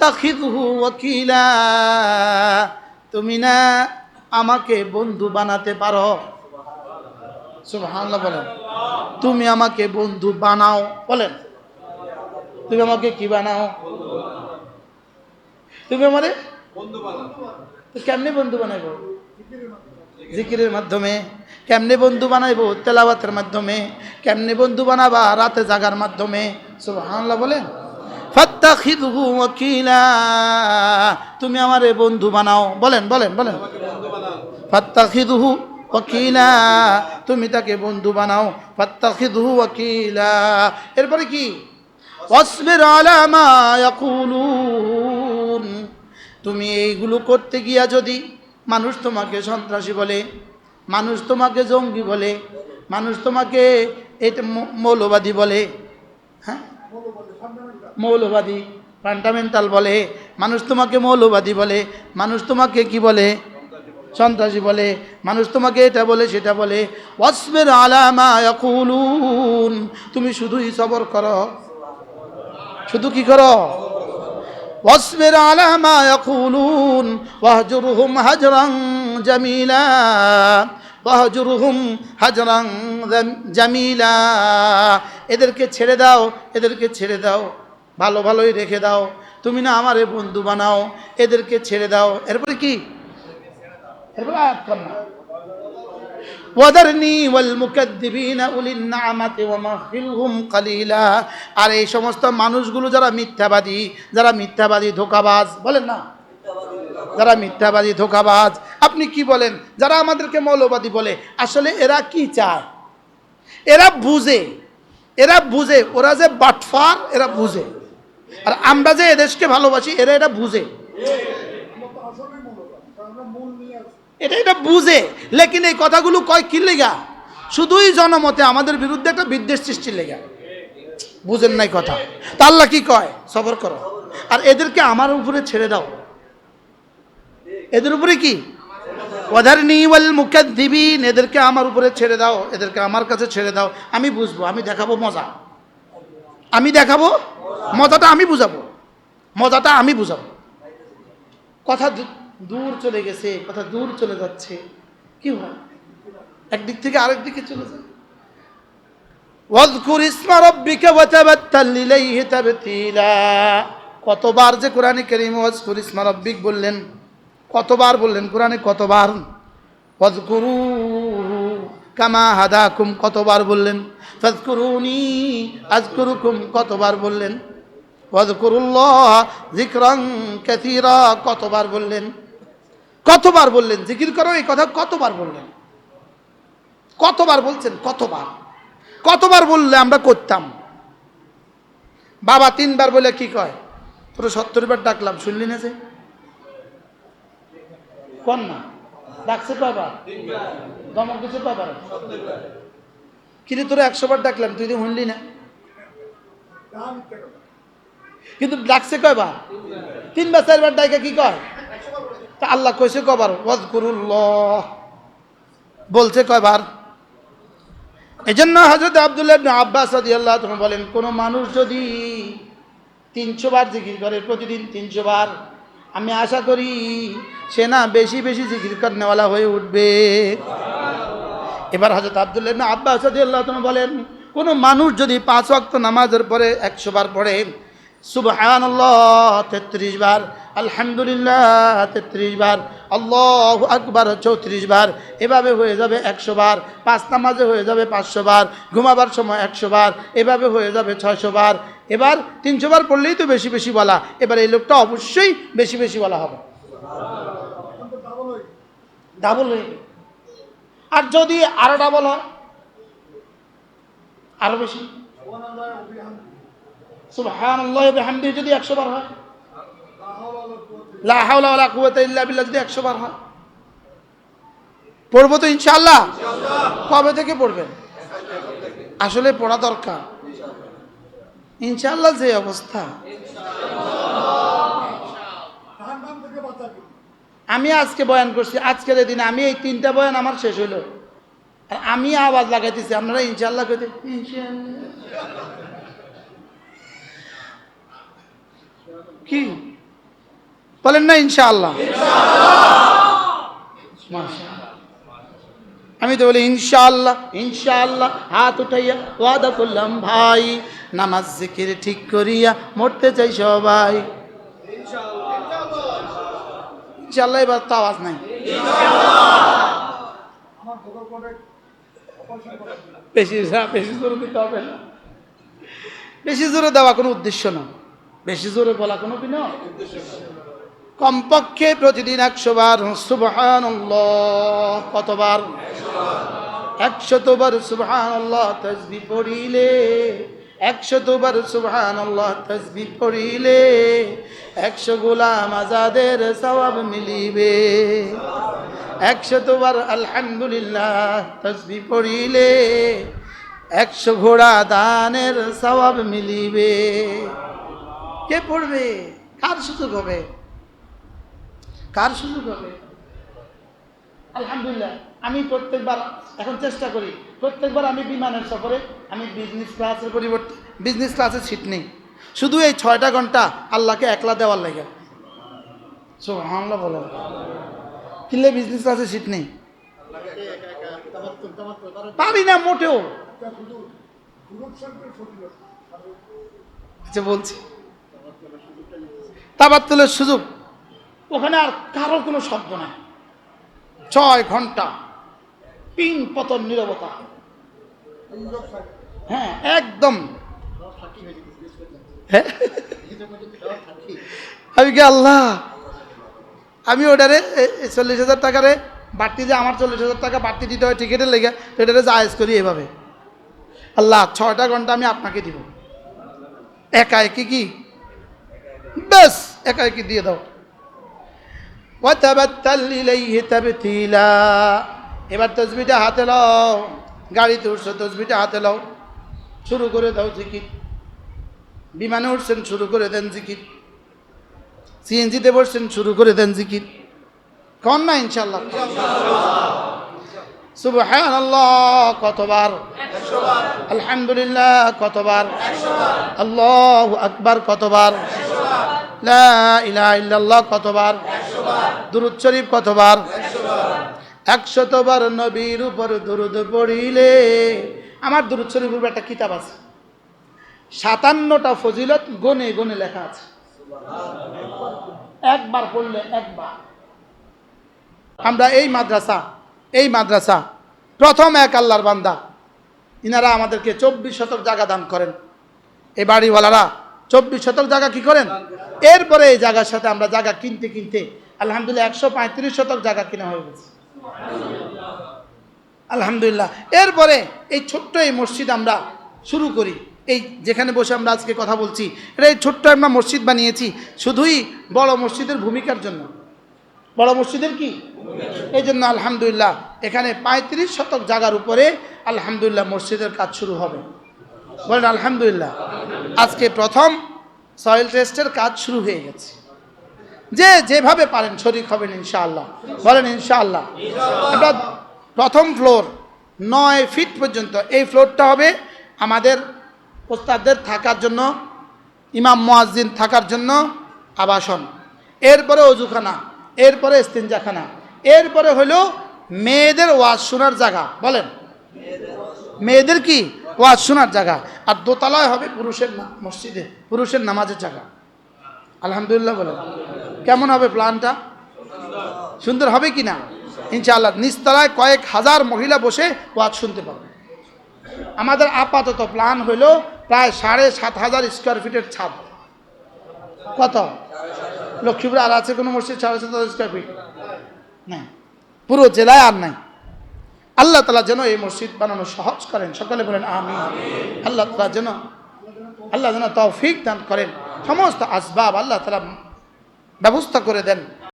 ফাত্তাখিযহু ওয়াকিলা। তুমি না আমাকে বন্ধু বানাতে পারো। সুবহানাল্লাহ বলেন। তুমি আমাকে বন্ধু বানাও বলেন। তুমি আমাকে কি বানাও? তুমি আমারে? তো কেমনে বন্ধু বানাইবো? জিকিরের মাধ্যমে। কেমনে বন্ধু বানাইবো? তেলাওয়াতের মাধ্যমে। কেমনে বন্ধু বানাবা? রাতে জাগার মাধ্যমে। সুবহানাল্লাহ বলেন। তুমি আমারে বন্ধু বানাও। বলেন বলেন বলেন। ফাত্তাখিযহু ওয়াকিলা। তুমি তাকে বন্ধু বানাও। ফাত্তাখিযহু ওয়াকিলা। এরপরে কি? ওয়াসবির আলা মা ইয়াকুলুন। তুমি এইগুলো করতে গিয়া যদি মানুষ তোমাকে সন্ত্রাসী বলে, মানুষ তোমাকে জঙ্গি বলে, মানুষ তোমাকে এটা মৌলবাদী বলে হ্যাঁ? মৌলবাদী। ফান্ডামেন্টাল বলে, মানুষ তোমাকে মৌলবাদী বলে, মানুষ তোমাকে কি বলে? সন্ত্রাসী বলে, মানুষ তোমাকে এটা বলে, সেটা বলে। অসমের আলামায়াকুলুন তুমি শুধুই সবর করো। শুধু কি করো? অসমের আলামায়াকুলুন ওয়াহজুরহুম হাজরাং জামিলা। ওয়াহজুরুহুম হাজরাং জামিলা। এদেরকে ছেড়ে দাও, এদেরকে ছেড়ে দাও। ভালো ভালোই রেখে দাও। তুমি না আমারে বন্ধু বানাও, এদেরকে ছেড়ে দাও। এরপরে কি? এরপরে আয়াত করনা ওয়াদারনি ওয়াল মুকাদ্দিবিনা উলিন নামাতি ওয়া কালিলা। আর এই সমস্ত মানুষগুলো যারা মিথ্যাবাদী যারা মিথ্যাবাদী, ধোকাবাজ, বলেন না। যারা মিথ্যাবাদী, ধোকাবাজ, আপনি কি বলেন? যারা আমাদেরকে মৌলবাদী বলে, আসলে এরা কি চায়? এরা বুঝে এরা বুঝে, ওরা যে বাটফার, এরা বুঝে। আর আমরা যে এদেশকে ভালোবাসি, এরা এটা বুঝে। এটা এটা বুঝে। লেকিন এই কথাগুলো কয় কি লেগা? শুধুই জনমতে আমাদের বিরুদ্ধে একটা বিদ্বেষ সৃষ্টির লেগা। বুঝেন নাই কথা। তা কি কয়? সবর করো। আর এদেরকে আমার উপরে ছেড়ে দাও। এদের উপরে কি? এদেরকে আমার উপরে ছেড়ে দাও, এদেরকে আমার কাছে ছেড়ে দাও। আমি বুঝব, আমি দেখাবো মজা। আমি দেখাবো? মজাটা আমি বুঝাবো। মজাটা আমি বুঝাবো। কথা দূর চলে গেছে, কথা দূর চলে যাচ্ছে। কি হয়? একদিক থেকে আরেক দিকে চলে যায়। কতবার যে কোরআনে কারীম ওয়াজকুর ইসমা বললেন কতবার বললেন? কোরআনে কতবার? ওয়াজকুরু কামা হাদাকুম, কতবার বললেন? ফাজকুরুনি আজকুরুকুম, কতবার বললেন? ওয়াজকুরুল্লাহ যিকরান কাসীরা, কতবার বললেন? কতবার বললেন? জিকির করো, এই কথা কতবার বললেন? কতবার বলছেন? কতবার? কতবার বললে আমরা করতাম? বাবা তিনবার বলে কি কয়? তোর সত্তরবার ডাকলাম, শুনলি না যে? কন না? ডাকছে কয়বার? দমক দিচ্ছে কয়বার? কিন্তু তোর একশো বার ডাকলাম, তুই তো শুনলি না। কিন্তু ডাকছে কয়বার? তিনবার, চারবার ডাইকা কি কয়? তা আল্লাহ কইছে কবার ওয়াজ করুল্লাহ বলছে কয়বার? এই জন্য হজরত আবদুল্লাহ আব্বাস আল্লাহ তখন বলেন, কোনো মানুষ যদি তিনশো বার জিকির করে, প্রতিদিন তিনশো বার আমি আশা করি সে না বেশি বেশি জিকির নেওয়ালা হয়ে উঠবে। এবার হজরত আবদুল্লাহ আব্বাস আল্লাহ বলেন, কোনো মানুষ যদি পাঁচ ওয়াক্ত নামাজের পরে একশো বার পড়ে, সুবহানাল্লাহ, তেত্রিশ বার, আলহামদুলিল্লাহ, তেত্রিশ বার, আল্লাহ আকবার, চৌত্রিশ বার, এভাবে হয়ে যাবে একশো বার, পাঁচ নামাজে হয়ে যাবে পাঁচশো বার, ঘুমাবার সময় একশো বার, এভাবে হয়ে যাবে ছয়শো বার এবার তিনশো বার পড়লেই তো বেশি বেশি বলা। এবার এই লোকটা অবশ্যই বেশি বেশি বলা হবে। ডাবল হয়ে আর যদি আরও ডাবল হয়, আরও বেশি। যদি 100 বার যদি 100 বার পড়ব তো ইনশাআল্লাহ। কবে থেকে পড়বেন? আসলে পড়া দরকার। ইনশাআল্লাহ যে অবস্থা। আমি আজকে বয়ান করছি, আজকের দিনে আমি এই তিনটা বয়ান আমার শেষ হইল। আর আমি আওয়াজ লাগাইতেছি, আপনারা ইনশাআল্লাহ কইতে কি? বলেন না মাশাআল্লাহ। আমি তো বলি ইনশাআল্লাহ ইনশাআল্লাহ, হাত উঠাইয়া ওয়াদা করলাম, ভাই। নামাজ জিকির ঠিক করিয়া মরতে চাই সবাই। ইনশাআল্লাহ এবার তো আওয়াজ নাই। বেশি বেশি জোরে দিতে হবে না। বেশি জোরে দেওয়া কোনো উদ্দেশ্য না। বেশি জোরে বলা কোনো কি না? কমপক্ষে প্রতিদিন একশো বার সুবহান কতবার? একশতবার সুবহান আল্লাহ তসবি পড়িলে, একশতবার সুবহান আল্লাহ তসবি পড়িলে, একশো গোলাম আজাদের সওয়াব মিলিবে। একশতবার আলহামদুলিল্লাহ তসবি পড়িলে, একশো ঘোড়া দানের সওয়াব মিলিবে। কে পড়বে? কার সুযোগ হবে? কার সুযোগ হবে? আলহামদুলিল্লাহ। আমি প্রত্যেকবার, এখন চেষ্টা করি, প্রত্যেকবার আমি বিমানের সফরে, আমি বিজনেস ক্লাসের পরিবর্তে বিজনেস ক্লাসের সিট নেই। শুধু এই ছয়টা ঘণ্টা আল্লাহকে একলা দেওয়ার লাগে। হামলা বলো। কিনলে বিজনেস ক্লাসের সিট নেই? পারি না মোটেও। আচ্ছা বলছি। তাবাত্তলের সুযোগ। ওখানে আর কারও কোনো শব্দ নাই। ছয় ঘণ্টা। পিন পতন নিরবতা হ্যাঁ একদম হ্যাঁ? আমি কি আল্লাহ আমি ওটারে চল্লিশ হাজার টাকারে বাড়তি যে আমার চল্লিশ হাজার টাকা বাড়তি দিতে হয় টিকিটের লেগে তো এটারে জায়েজ করি এভাবে আল্লাহ ছয়টা ঘন্টা আমি আপনাকে দিব একা একই কি বেশ একা একই দিয়ে দাও وتبتل إليه تبتيلا এবার তসবিটা হাতে লও গাড়িতে উঠছো তসবিটা হাতে লও শুরু করে দাও জিকির। বিমানে উঠছেন, শুরু করে দেন জিকির। সিএনজিতে বসছেন, শুরু করে দেন জিকির। কন না ইনশাল্লাহ সুবহান আল্লাহ কতবার? আলহামদুলিল্লাহ, কতবার? আল্লাহ আকবার, কতবার? লা ইলাহা ইল্লাল্লাহ, কতবার? দুরুদ শরীফ, কতবার? একশতবার নবীর উপর দুরুদ পড়িলে। আমার দুরুদ শরীফের উপর একটা কিতাব আছে। সাতান্নটা ফজিলত গনে গনে লেখা আছে। একবার পড়লে একবার। আমরা এই মাদ্রাসা এই মাদ্রাসা, প্রথম এক আল্লাহর বান্দা। ইনারা আমাদেরকে চব্বিশ শতক জায়গা দান করেন। এই বাড়িওয়ালারা চব্বিশ শতক জায়গা কি করেন? এরপরে এই জায়গার সাথে আমরা জায়গা কিনতে কিনতে, আলহামদুলিল্লাহ একশো পঁয়ত্রিশ শতক জায়গা কিনা হয়ে গেছে। আলহামদুলিল্লাহ। এরপরে এই ছোট্ট এই মসজিদ আমরা শুরু করি। এই যেখানে বসে আমরা আজকে কথা বলছি, এটা এই ছোট্ট আমরা মসজিদ বানিয়েছি, শুধুই বড় মসজিদের ভূমিকার জন্য। বড় মসজিদের কি? এই জন্য আলহামদুলিল্লাহ, এখানে পঁয়ত্রিশ শতক জায়গার উপরে আলহামদুলিল্লাহ মসজিদের কাজ শুরু হবে। বলেন আলহামদুলিল্লাহ। আজকে প্রথম সয়েল টেস্টের কাজ শুরু হয়ে গেছে। যে যেভাবে পারেন শরিক হবেন ইনশাআল্লাহ। বলেন ইনশাআল্লাহ। আমরা প্রথম ফ্লোর নয় ফিট পর্যন্ত এই ফ্লোরটা হবে আমাদের ওস্তাদদের থাকার জন্য ইমাম মোয়াজ্জিন থাকার জন্য আবাসন। এরপরে অজুখানা এরপরে ইস্তিনজাখানা এরপরে হলো মেয়েদের ওয়াজ শোনার জায়গা। বলেন। মেয়েদের কি? ওয়াজ শোনার জায়গা। আর দোতলায় হবে পুরুষের মসজিদে পুরুষের নামাজের জায়গা। আলহামদুলিল্লাহ বলেন। কেমন হবে প্ল্যানটা? সুন্দর হবে কি না? ইনশাআল্লাহ, নিচতলায় কয়েক হাজার মহিলা বসে ওয়াজ শুনতে পারবে আমাদের আপাতত প্ল্যান হলো প্রায় সাড়ে সাত হাজার স্কোয়ার ফিটের ছাদ। কত? লক্ষ্মীপুর আর আছে কোনো মসজিদ সাড়ে সাত হাজার স্কোয়ার ফিট? না পুরো জেলায় আর নাই। আল্লাহ তালা যেন এই মসজিদ বানানো সহজ করেন। সকলে বলেন আমি আল্লাহ তালা যেন আল্লাহ যেন তৌফিক দান করেন। সমস্ত আসবাব আল্লাহ তালা ব্যবস্থা করে দেন।